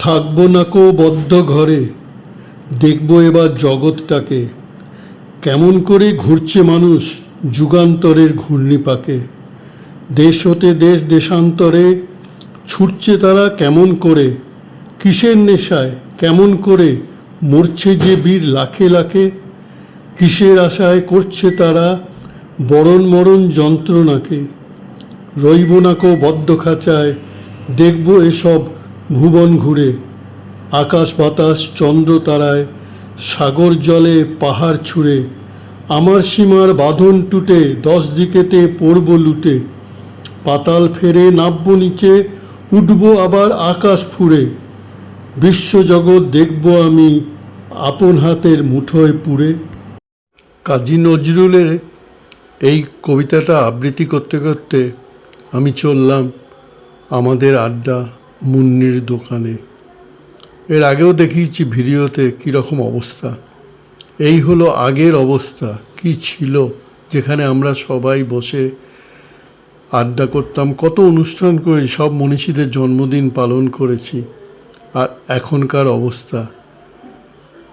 থাকব না কো বদ্ধ ঘরে। দেখব এবার জগৎটাকে। কেমন করে ঘুরছে মানুষ যুগান্তরের ঘূর্ণিপাকে। দেশ হতে দেশ দেশান্তরে ছুটছে তারা কেমন করে? কিসের নেশায় কেমন করে মরছে যে বীর লাখে লাখে? কিসের আশায় করছে তারা বরণ মরণ যন্ত্রণাকে? রইব না কো বদ্ধ খাঁচায়। দেখব এসব ভুবন ঘুরে, আকাশ বাতাস, চন্দ্র তারায়, সাগর জলে পাহাড় ছুঁড়ে, আমার সীমার বাঁধন টুটে, দশ দিকেতে পড়ব লুটে, পাতাল ফেরে নামব নিচে, উঠব আবার আকাশ ফুঁড়ে, বিশ্বজগৎ দেখব আমি আপন হাতের মুঠোয় পুড়ে। কাজী নজরুলের এই কবিতাটা আবৃত্তি করতে করতে আমি চললাম আমাদের আড্ডা। মুন্নির দোকানে। এর আগেও দেখিয়েছি ভিডিওতে কীরকম অবস্থা। এই হলো আগের অবস্থা, কি ছিল, যেখানে আমরা সবাই বসে আড্ডা করতাম, কত অনুষ্ঠান করে সব মনীষীদের জন্মদিন পালন করেছি। আর এখনকার অবস্থা,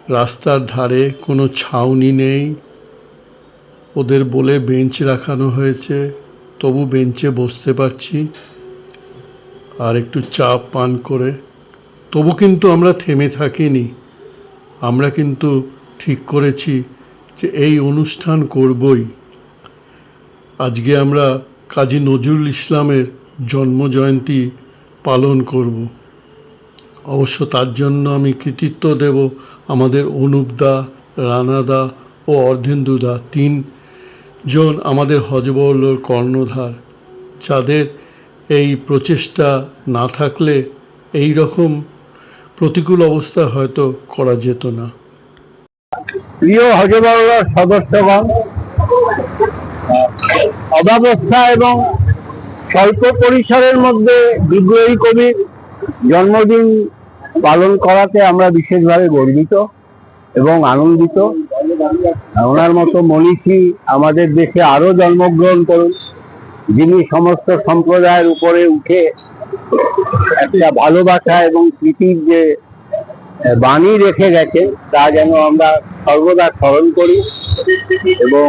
রাস্তার ধারে কোনো ছাউনি নেই, ওদের বলে বেঞ্চ রাখানো হয়েছে, তবু বেঞ্চে বসতে পারছি। আর একটু চা পান করে। তবু কিন্তু আমরা থেমে থাকিনি। আমরা কিন্তু ঠিক করেছি যে এই অনুষ্ঠান করবই। আজকে আমরা কাজী নজরুল ইসলামের জন্মজয়ন্তী পালন করব। অবশ্য তার জন্য আমি কৃতিত্ব দেব আমাদের অনুপদা, রানাদা ও অর্ধেন্দুদা, তিনজন আমাদের হজবরলোর কর্ণধার, যাদের এই প্রচেষ্টা না থাকলে এই রকম প্রতিকূল অবস্থা হয়তো করা যেত না। প্রিয় হজবরলার সদস্যগণ অব্যবস্থা এবং স্বল্প পরিসরের মধ্যে বিদ্রোহী কবির জন্মদিন পালন করাতে আমরা বিশেষভাবে গর্বিত এবং আনন্দিত। ওনার মতো মনীষী আমাদের দেশে আরও জন্মগ্রহণ করুন। যিনি সমস্ত সম্প্রদায়ের উপরে উঠে একটা ভালোবাসা এবং প্রীতির যে বাণী রেখে গেছে, তা যেন আমরা সর্বদা স্মরণ করি এবং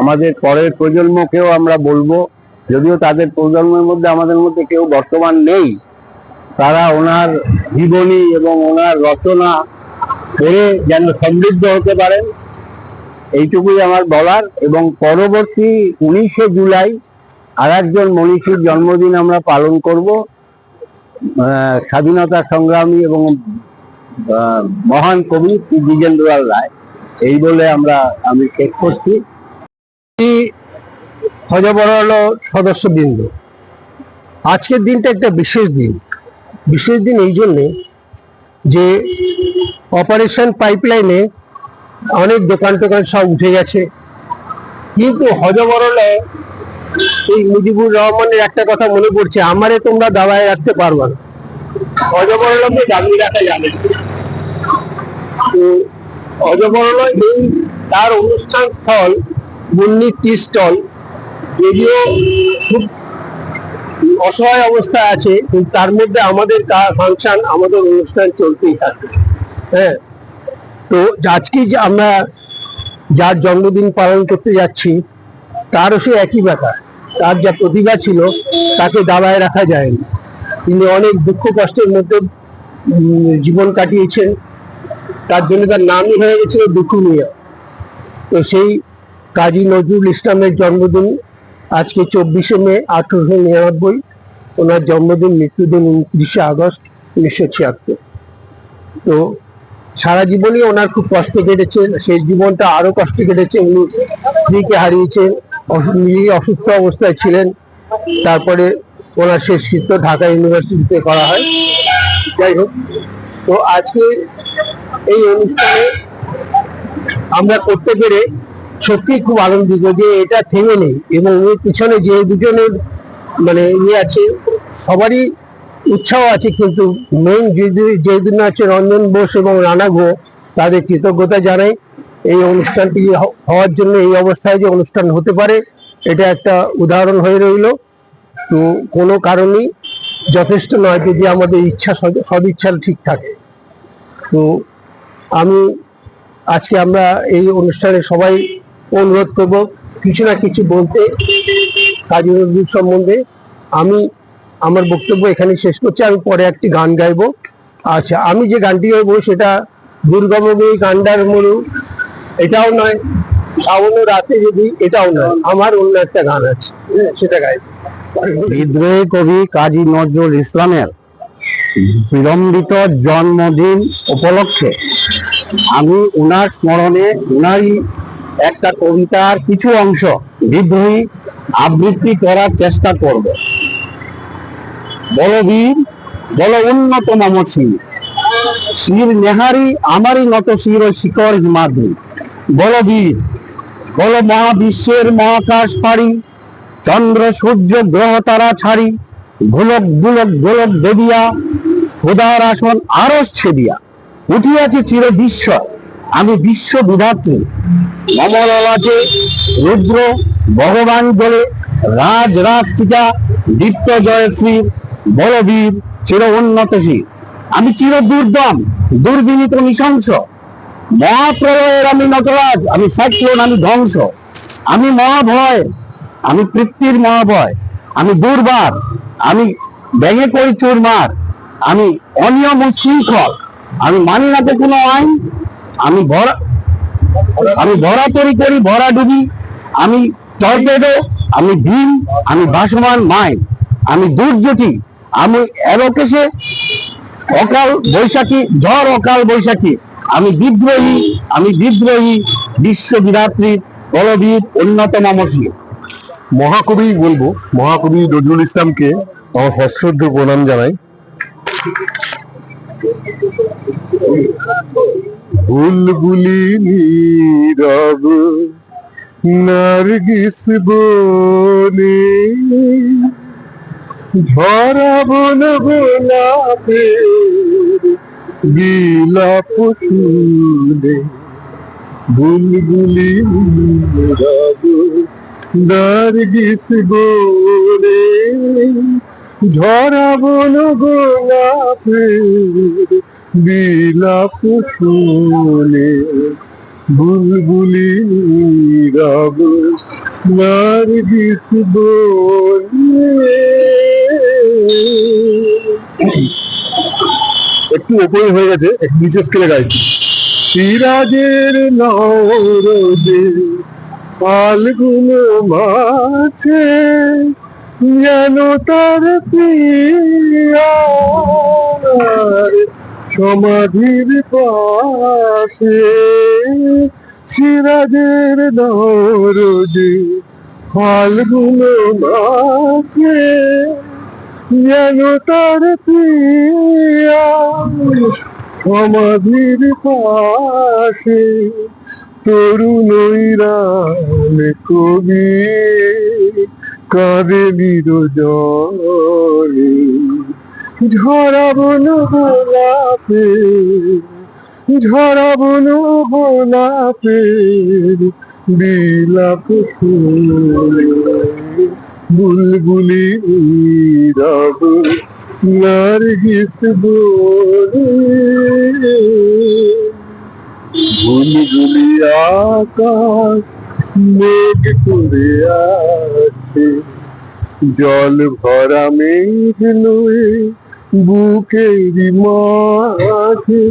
আমাদের পরের প্রজন্মকেও আমরা বলব, যদিও তাদের প্রজন্মের মধ্যে, আমাদের মধ্যে কেউ বর্তমান নেই, তারা ওনার জীবনী এবং ওনার রচনা পড়ে যেন সমৃদ্ধ হতে পারেন, এইটুকুই আমার বলার এবং পরবর্তী উনিশে জুলাই আর একজন মনীষীর জন্মদিন আমরা পালন করব স্বাধীনতা সংগ্রামী এবং মহান কবি শ্রী দ্বিজেন্দ্রলাল রায়। এই বলে আমরা, আমি শেষ করছি। হজবরল সদস্যবৃন্দ। আজকের দিনটা একটা বিশেষ দিন। বিশেষ দিন এই জন্যে যে অপারেশন পাইপলাইনে অনেক দোকান টোকান সব উঠে গেছে। কিন্তু হজবরলে এই মুজিবুর রহমানের একটা কথা মনে পড়ছে, আমারে তোমরা দাবায় রাখতে পারবা না। অজবরলকে রাখা যাবে তো অজবরল এই তার অনুষ্ঠান স্থল মুন্নি স্টল যদিও খুব অসহায় অবস্থায় আছে, কিন্তু তার মধ্যে আমাদের ফাংশন, আমাদের অনুষ্ঠান চলতেই থাকে। হ্যাঁ তো আজকে যে আমরা যার জন্মদিন পালন করতে যাচ্ছি, তারও সে একই ব্যাপার। তার যা প্রতিভা ছিল, তাকে দাবায় রাখা যায়নি। তিনি অনেক দুঃখ কষ্টের মধ্যে জীবন কাটিয়েছেন। তার জন্য তার নামই হয়ে গেছিল দুঃখ মিয়া তো সেই কাজী নজরুল ইসলামের জন্মদিন, আজকে চব্বিশে মে, আঠেরোশো নিরানব্বই। ওনার জন্মদিন মৃত্যুদিন উনত্রিশে আগস্ট, উনিশশো ছিয়াত্তর। তো সারা জীবনই ওনার খুব কষ্ট কেটেছে সেই জীবনটা আরও কষ্ট কেটেছে। উনি স্ত্রীকে হারিয়েছেন নিজেই অসুস্থ অবস্থায় ছিলেন তারপরে ওনার শেষকৃত্য ঢাকা ইউনিভার্সিটিতে করা হয় যাই হোক তো আজকে এই অনুষ্ঠানে আমরা করতে পেরে সত্যিই খুব আনন্দিত যে এটা থেমে নেই এবং এর পিছনে যে দুজনের মানে ইয়ে আছে সবারই উৎসাহ আছে কিন্তু মেন যে দুজন আছে রঞ্জন বোস এবং রানা গো তাদের কৃতজ্ঞতা জানাই এই অনুষ্ঠানটি হওয়ার জন্য এই অবস্থায় যে অনুষ্ঠান হতে পারে, এটা একটা উদাহরণ হয়ে রইল। তো কোনো কারণেই যথেষ্ট নয় যদি আমাদের ইচ্ছা সদ- সদিচ্ছা ঠিক থাকে। তো আমি আজকে আমরা এই অনুষ্ঠানে সবাই অনুরোধ করব কিছু না কিছু বলতে কাজী নজরুল সম্বন্ধে। আমি আমার বক্তব্য এখানে শেষ করছি, আমি পরে একটি গান গাইবো। আচ্ছা আমি যে গানটি গাইবো সেটা দুর্গমী গান্ডার মরু এটাও নয় শ্রাবণ রাতে যদি এটাও নয় আমার অন্য একটা গান আছে। হ্যাঁ, সেটা গাইবো বিদ্রোহী কবি কাজী নজরুল ইসলামের বিলম্বিত জন্মদিন উপলক্ষে আমি উনার স্মরণে উনারই একটা কবিতার কিছু অংশ বিদ্রোহী আবৃত্তি করার চেষ্টা করব। বলবীর বল উন্নত মম শির শির নেহারি আমারই নত শির শিকর হিমাদ্রি। বলবীর বল মহাবিশ্বের মহাকাশ পাড়ি, চন্দ্র, সূর্য, গ্রহ, তারা ছাড়ি ভুলক দুলক, গোলক, দেবিয়া, খোদার আসন আরস ছেদিয়া। উঠিয়াছে চির বিশ্ব, আমি বিশ্ব বিধাত্রী। মমলালাচে রুদ্র, ভগবান বলে রাজ রাজ টিকা দীপ্ত জয়শ্রী। বলবীর চির উন্নত আমি চির দুর্দম, দুর্বিনীত নৃশংস। মহাপ্রলয়ের আমি নটরাজ, আমি সাইক্লোন, আমি ধ্বংস। আমি মহাভয়, আমি পৃথিবীর মহাভয়। আমি দুর্বার, আমি ব্যাঙে করি চুরমার। আমি অনিয়ম উচ্ছৃঙ্খল। আমি মানি না কোনো আইন। আমি ভরা আমি ভরা তরি করি ভরা ডুবি আমি টর্পেডো, আমি ভীম, আমি ভাসমান মাইন। আমি দুর্যোটি আমি অ্যালোকেশে অকাল বৈশাখী, ঝড় অকাল বৈশাখী। আমি বিদ্রোহী আমি বিদ্রোহী, বিশ্ব বিধাত্রী, বলবীর অন্যতম মসির মহাকবি বলব, মহাকবি নজরুল ইসলামকে আমার সশ্রদ্ধ প্রণাম জানাই। বুলবুলি নীরব, নার্গিস বনে ঝরা বন বিলাপ শুনে বুলবুলি নীরব নার্গিস বনে ঝরা বন গোলাপের বিলাপ শুনে বুলবুলি রব নার্গিস বনে একটু ওপরে হয়ে গেছে, একটু নিচে স্কেলে গাইছি সিরাজের নরদে ফাল্গুন মাছে, যেন তার সমাধির পাশে। সিরাজের নরদে ফাল্গুন মাছে যেন তার প্রিয়া সমাধির পাশে তরুণইরাম কবি কাঁদে নিরজনে। ঝরা বন গোলাপে, ঝরা বন গোলাপের বিলাপ শুনে বুলবুলি রব নারগিস বলে। বুলবুলি আকাশ মেঘ করে আছে, জল ভরা মেঘ লয়ে বুকের মাঝে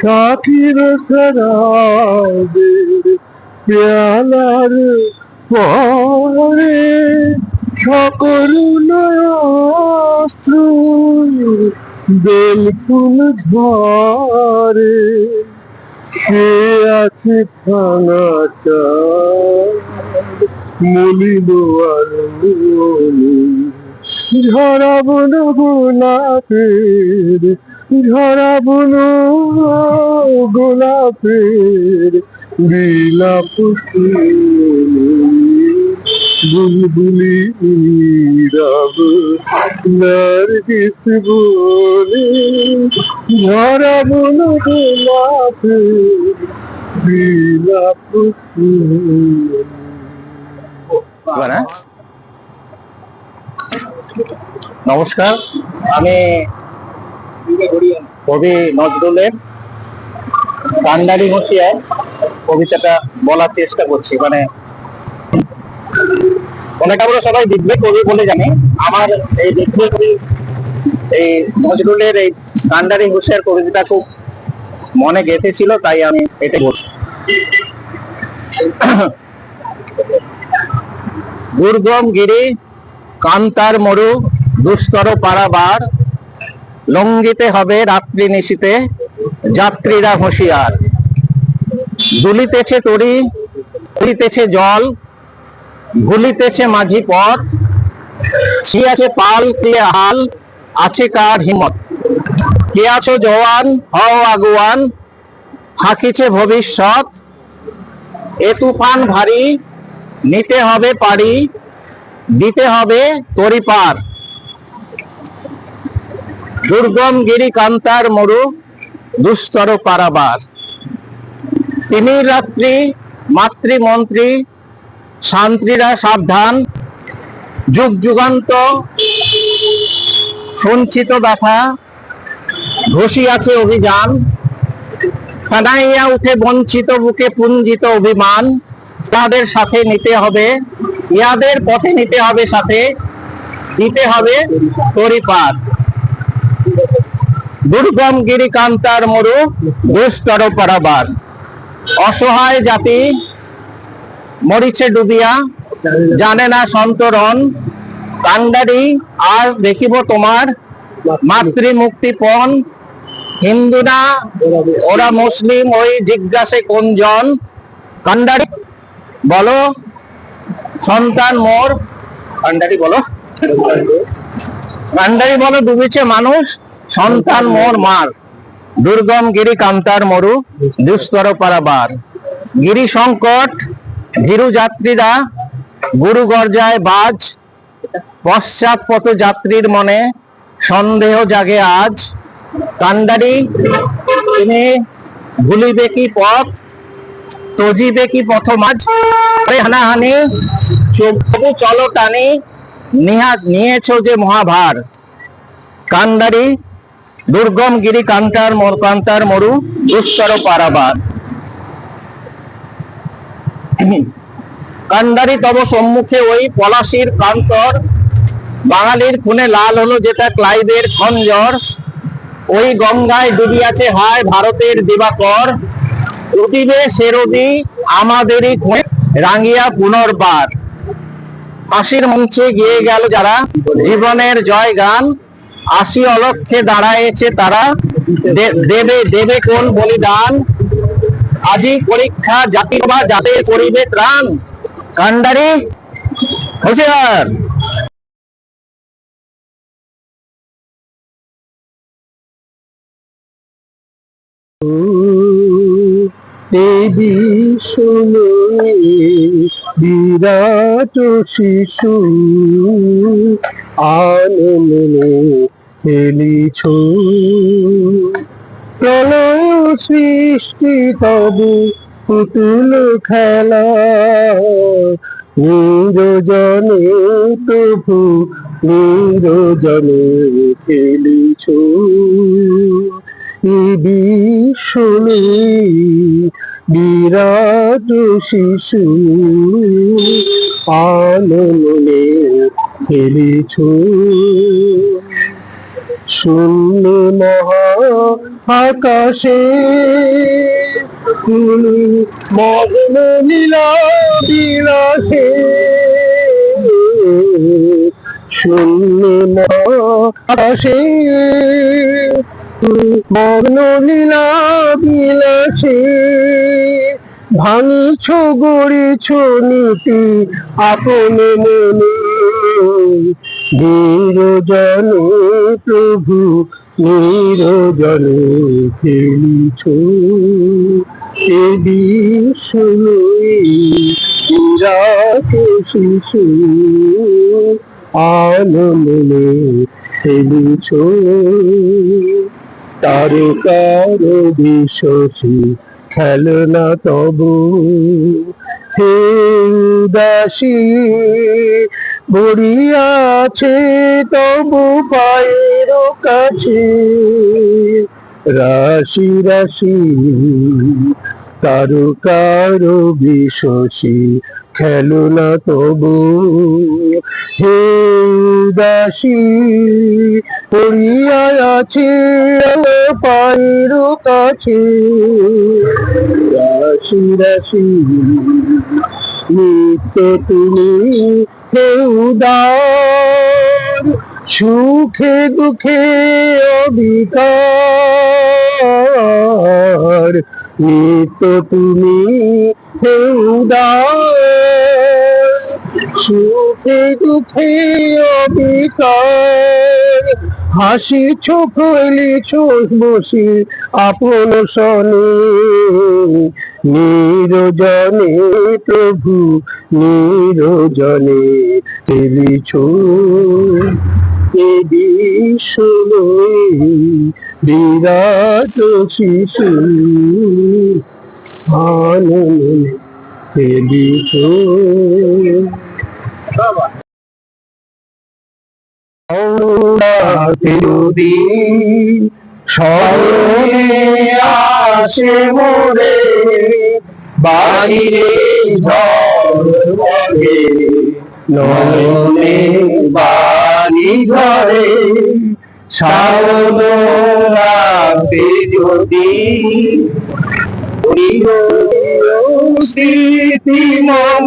সাথীর সরাবের পেয়ালার পরে সকল নয়াশ্রু বেল ফুল ঝরে সে আছে ভাঙাটা মলিন আর ঝরাবো না গোলাপের ঝরাবো না গোলাপের। বিলাপ শুনে বুলবুলি রব নার্গিস বলে ঝরাবো না গোলাপের বিলাপ নমস্কার। আমি কবি নজরুলের কান্ডারি হুঁশিয়ার কবিতাটা বলার চেষ্টা করছি। মানে আমরা সবাই বলে জানি। আমার এই কবি এই নজরুলের এই হুঁশিয়ার কবিতাটা খুব মনে গেঁথেছিল, তাই আমি এটা দুর্গম গিরি, কান্তার মরু দুস্তর পারাবার লঙ্ঘিতে হবে রাত্রি নিশীতে যাত্রীরা হুঁশিয়ার। দুলিতেছে তরি উড়িতেছে জল ভুলিতেছে মাঝি পথ। ছিয়াছে পাল, কে হাল, আছে কার হিমত কে আছো জওয়ান, হও আগুয়ান, থাকিছে ভবিষ্যৎ। এ তুফান ভারী, নিতে হবে পারি, দিতে হবে তরি পার দুর্গম গিরি কান্তার মরু, দুস্তর পারাবার। তিনি রাত্রি, মাতৃমন্ত্রী শান্ত্রীরা সাবধান, যুগ যুগান্ত, সঞ্চিত ব্যথা ঘষিয়াছে অভিযান, কানাইয়া উঠে বঞ্চিত বুকে পুঞ্জিত অভিমান, তাদের সাথে নিতে হবে, ইয়াদের পথে নিতে হবে সাথে, দিতে হবে পরিপাত দুর্গম গিরিকান্তার মরু, দুস্তর পারাবার। অসহায় জাতি মরিছে ডুবিয়া জানে না সন্তরণ কান্ডারি, আজ দেখিব তোমার মাতৃ মুক্তিপণ হিন্দু না, ওরা মুসলিম, ওই জিজ্ঞাসে কোনজন? কান্ডারি, বলো। সন্তান মোর। কান্ডারি বলো। কান্ডারি বলো, ডুবেছে মানুষ। সন্তান মোর মার। দুর্গম গিরি কান্তার মরু, দুস্তর পারাবার। গিরি সংকট ভীরু যাত্রীরা গুরু গর্জায় বাজ পশ্চাৎ পথ যাত্রীর মনে সন্দেহ জাগে আজ। কান্ডারি, তুমি ভুলিবে কি পথ? তজিবে কি পথ মাঝ আরে হানাহানি তবু চলো টানি, নিহা নিয়েছ যে মহাভার। কান্ডারি, দুর্গম গিরি কান্তার কান্তার মরু, দুস্তর পারাবার। কান্ডারি তব সম্মুখে ওই পলাশির কান্তর, বাঙালির খুনে লাল হলো যেটা ক্লাইভের খঞ্জর। ওই গঙ্গায় ডুবিয়াছে, হায় ভারতের দিবাকর। উদিবে সেরদি আমাদেরই রাঙ্গিয়া পুনর্বার। ফাঁসির মঞ্চে গিয়ে গেল যারা, জীবনের জয় গান। আশি অলক্ষে দাঁড়ায়েছে তারা। দেবে দেবে কোন বলিদান? আজি পরীক্ষা জাতি বা যাতে করিবে ত্রাণ। কান্ডারি হুঁশিয়ার। দেবী শুনে বিরাট শিশু আনন্দে খেলিছ সৃষ্টি তবু পুতুল খেলা। নিরজনে প্রভু, নিরজনে খেলিছ। বিশ্বনে বিরাট শিশু আনন্দে খেলিছ। শূন্য মহা আকাশে মগ্ন নীলা বিলাসে শূন্য আকাশে মগ্ন লীলা বিলাসে ভাঙিছ, গড়িছ নীতি আপন মনে। নিরজনে প্রভু নিরজনে খেলিছ। এ বিশ্বনে বিরাট শিশু। আনন্দে খেলিছ। তারকার বিশ্বসী খেলনা তবু। হে উদাসী গড়িয়াছে তবু পায়ের কাছে। রাশি রাশি, কারও কারও বিশ্বসী খেলো না তবু। হে উদাসী পড়িয়া আছে পায়ের কাছে। রাশি রাশি, নিত্য তুমি হে উদার সুখে দুঃখে অবিকার। তো তুমি হে উদার সুখে দুঃখে অবিকার। হাসি চোখ চোখ বসি আপন সনে নিরজনে প্রভু নিরজনে তেলিছ বিরাট শিশু। আনন্দ তেলিছ চিরদিন স্মরণে আসে মোরে বাইরে বহে নয়নে বাড়ি ঝরে শ্রাবণ রাতে যদি স্মৃতি মম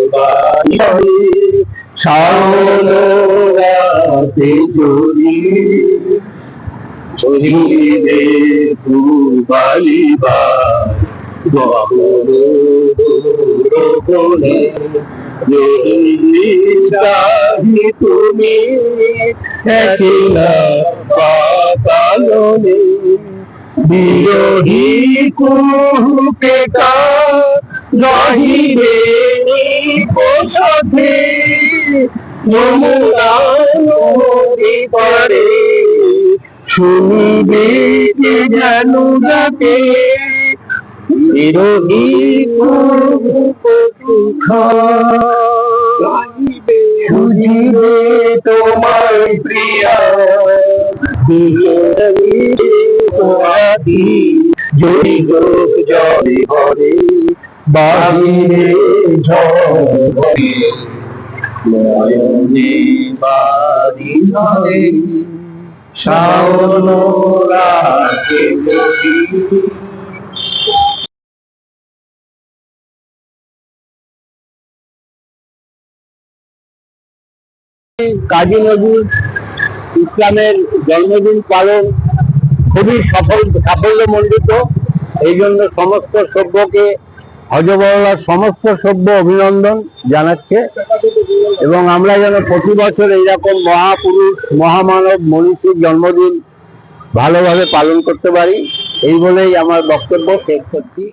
বাড়ি শাওন রাতে যদি ছড়িয়ে তু বালিবা তুমি একলা পাতালনে বিরোহী কুহুকে কা রহিবে পোছাতে যমুনা নদী পারে শুনিবে কে যেন ডাকে বিরোহী তোমার প্রিয়া তোমারি জয় লোক জয় হরে কাজী নজরুল ইসলামের জন্মদিন পালন খুবই সফল সাফল্যমণ্ডিত। এই জন্য সমস্ত সভ্যকে হজবরলার সমস্ত সভ্য অভিনন্দন জানাচ্ছে এবং আমরা যেন প্রতি বছর এইরকম মহাপুরুষ, মহামানব মনীষীর জন্মদিন ভালোভাবে পালন করতে পারি, এই বলেই আমার বক্তব্য শেষ করছি।